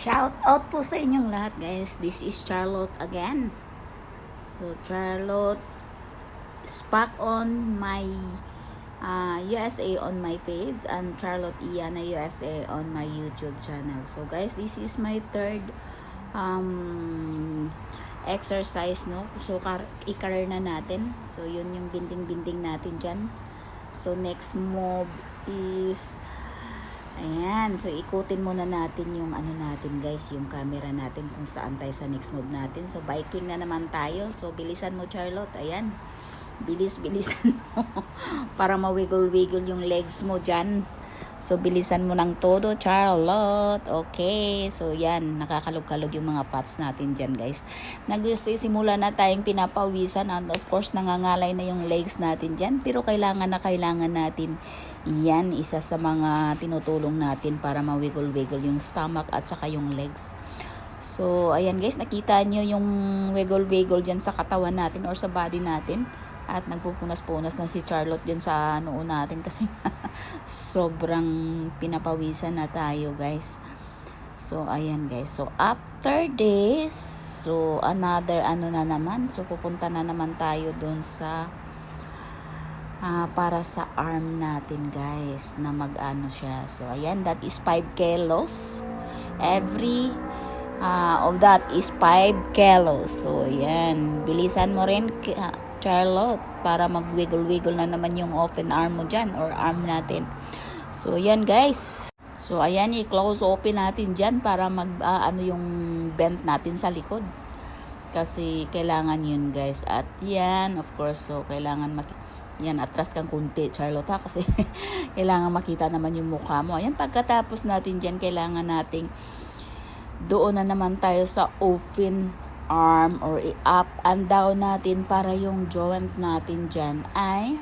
Shout out po sa inyong lahat guys. This is Charlotte again. So Charlotte is on my uh, USA on my page and Charlotte Iana USA on my YouTube channel. So guys, this is my third um, exercise no. So i-career na natin. So yun yung binding-binding natin dyan. So next move is Ayan, so ikutin muna natin yung ano natin guys, yung camera natin kung saan tayo sa next move natin. So biking na naman tayo. So bilisan mo Charlotte, ayan. Bilis-bilisan mo para mawiggle-wiggle yung legs mo dyan. So bilisan mo ng todo Charlotte. Okay, so yan, nakakalog-kalog yung mga pots natin dyan guys. Nagsisimula na tayong pinapawisan and of course nangangalay na yung legs natin dyan. Pero kailangan na kailangan natin yan, isa sa mga tinutulong natin para mawiggle-wiggle yung stomach at saka yung legs. So, ayan guys, nakita nyo yung wiggle-wiggle dyan sa katawan natin or sa body natin. At nagpupunas-punas na si Charlotte dyan sa noo natin kasi sobrang pinapawisan na tayo guys. So, ayan guys. So, after this, so another ano na naman. So, pupunta na naman tayo dun sa ah, para sa arm natin guys na mag-ano siya. So ayan, that is 5 kilos. Every ah, of that is 5 kilos. So ayan, bilisan mo rin ah, Charlotte para mag-wiggle-wiggle na naman yung open arm mo dyan or arm natin. So ayan guys. So ayan, i-close open natin dyan para mag ah, ano yung bend natin sa likod. Kasi kailangan yun guys. At yan, of course, so kailangan mak yan, atras kang kunti, Charlotte ha, kasi kailangan makita naman yung mukha mo. Ayan, pagkatapos natin dyan, kailangan nating doon na naman tayo sa open arm or i-up and down natin para yung joint natin dyan ay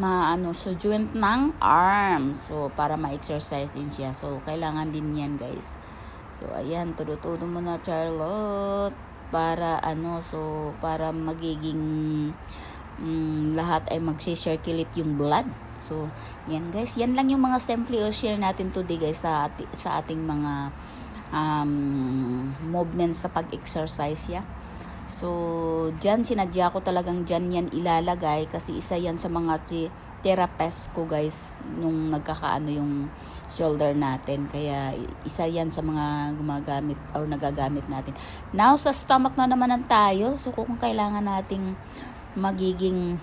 maano, so joint ng arm. So, para ma-exercise din siya. So, kailangan din yan, guys. So, ayan, tudo-tudo mo na, Charlotte. Para, ano, so, para magiging mm, lahat ay mag-circulate yung blood. So, yan guys. Yan lang yung mga simple o share natin today guys sa, ati, sa ating mga um, movements sa pag-exercise ya. So, dyan sinadya ko talagang dyan yan ilalagay kasi isa yan sa mga therapist ko guys nung nagkakaano yung shoulder natin. Kaya isa yan sa mga gumagamit or nagagamit natin. Now, sa stomach na naman tayo. So, kung kailangan nating magiging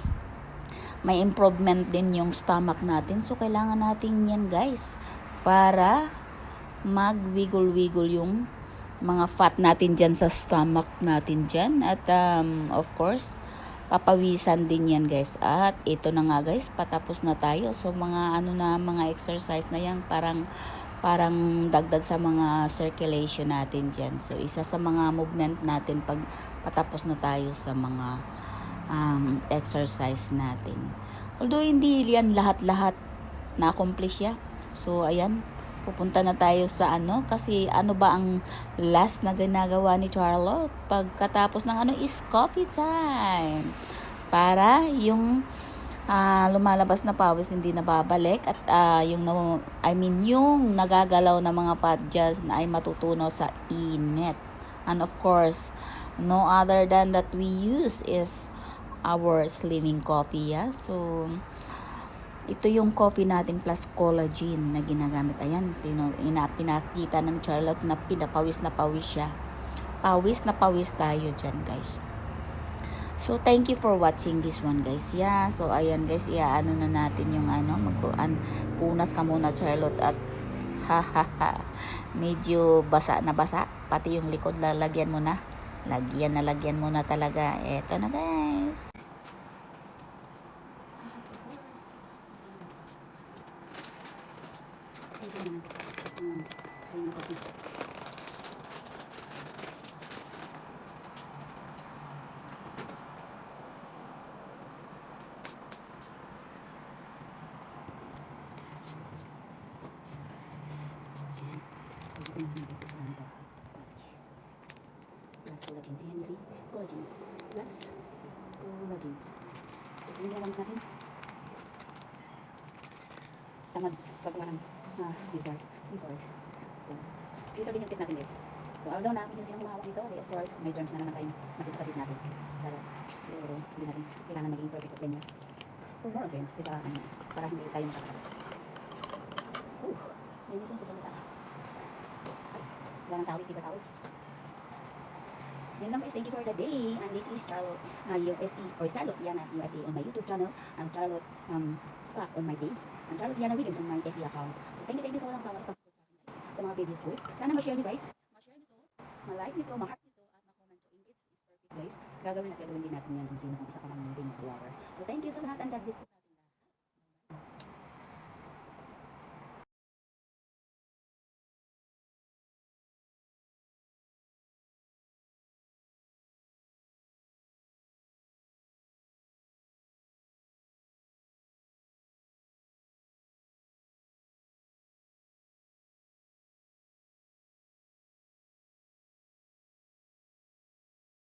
may improvement din yung stomach natin. So, kailangan natin yan guys para mag-wiggle-wiggle yung mga fat natin dyan sa stomach natin dyan. At um, of course, papawisan din yan guys. At ito na nga guys, patapos na tayo. So mga ano na, mga exercise na yan, parang parang dagdag sa mga circulation natin dyan. So isa sa mga movement natin pag patapos na tayo sa mga um, exercise natin. Although hindi yan lahat-lahat na-accomplish ya. So ayan, pupunta na tayo sa ano kasi ano ba ang last na ginagawa ni Charlotte pagkatapos ng ano is coffee time para yung ah, lumalabas na pawis hindi na babalik at ah, yung na- I mean yung nagagalaw na mga padyas na ay matutunaw sa init and of course no other than that we use is our slimming coffee yeah so ito yung coffee natin plus collagen na ginagamit. Ayan, tino, ina, pinakita ng Charlotte na pinapawis na pawis siya. Pawis na pawis tayo dyan, guys. So, thank you for watching this one, guys. Yeah, so, ayan, guys, iaano na natin yung ano, mag an, punas ka muna, Charlotte, at ha, ha, ha, medyo basa na basa. Pati yung likod, lalagyan mo na. Lagyan na lagyan mo na talaga. Eto na, guys. So, naman this is number plus collagen. Ayan, you see? Collagen plus collagen. So, yung gagamit natin. Tamad. Paggawa ng ah, scissor. Scissor. So, Scissor din yung tip natin guys. So although na kung sino-sino humahawak nito, eh, of course, may germs na naman tayong nakita sa tip natin. Pero, pero hindi natin kailangan maging perfect at ganyan. For more trend, isa ano, para hindi tayo makakasakit. Uh, linis yung sobrang lasa. Ay, wala nang tawid, di tawid? Yan lang guys, thank you for the day. And this is Charlotte uh, USE, or Charlotte Yana USA on my YouTube channel, and Charlotte um, Spark on my page, and Charlotte Yana Wiggins on my FB account. So thank you, thank you so much sa mga support sa guys, sa mga videos ko. Sana ma-share nyo guys, ma-share nyo to, ma-like nyo to, ma-heart nyo to, at ma-comment. Engage is perfect guys. Gagawin at gagawin din natin yan kung sino kung isa ka ng ding vlogger. So thank you sa lahat, and God bless